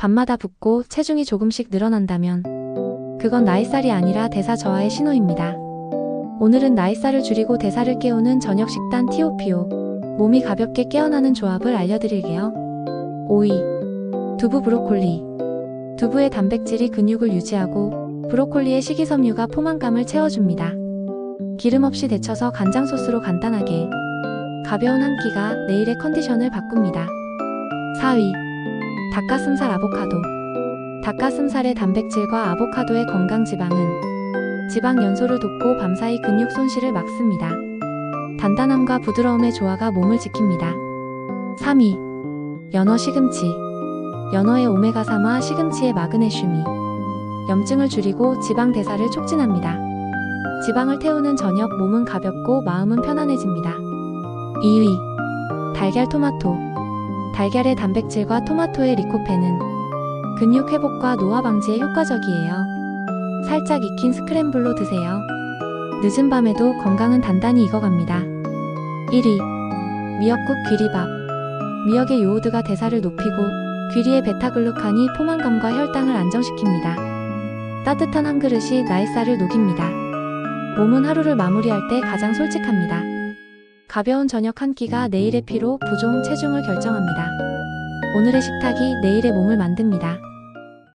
밤마다 붓고 체중이 조금씩 늘어난다면 그건 나이살이 아니라 대사 저하의 신호입니다. 오늘은 나이살을 줄이고 대사를 깨우는 저녁 식단 TOPO 몸이 가볍게 깨어나는 조합을 알려드릴게요. 5위 두부 브로콜리 두부의 단백질이 근육을 유지하고 브로콜리의 식이섬유가 포만감을 채워줍니다. 기름 없이 데쳐서 간장 소스로 간단하게 가벼운 한 끼가 내일의 컨디션을 바꿉니다. 4위 닭가슴살 아보카도 닭가슴살의 단백질과 아보카도의 건강 지방은 지방 연소를 돕고 밤사이 근육 손실을 막습니다. 단단함과 부드러움의 조화가 몸을 지킵니다. 3위 연어 시금치 연어의 오메가3와 시금치의 마그네슘이 염증을 줄이고 지방 대사를 촉진합니다. 지방을 태우는 저녁 몸은 가볍고 마음은 편안해집니다. 2위 달걀 토마토 달걀의 단백질과 토마토의 리코펜은 근육 회복과 노화 방지에 효과적이에요. 살짝 익힌 스크램블로 드세요. 늦은 밤에도 건강은 단단히 익어갑니다. 1위 미역국 귀리밥 미역의 요오드가 대사를 높이고 귀리의 베타글루칸이 포만감과 혈당을 안정시킵니다. 따뜻한 한 그릇이 나이살을 녹입니다. 몸은 하루를 마무리할 때 가장 솔직합니다. 가벼운 저녁 한 끼가 내일의 피로, 부종, 체중을 결정합니다. 오늘의 식탁이 내일의 몸을 만듭니다.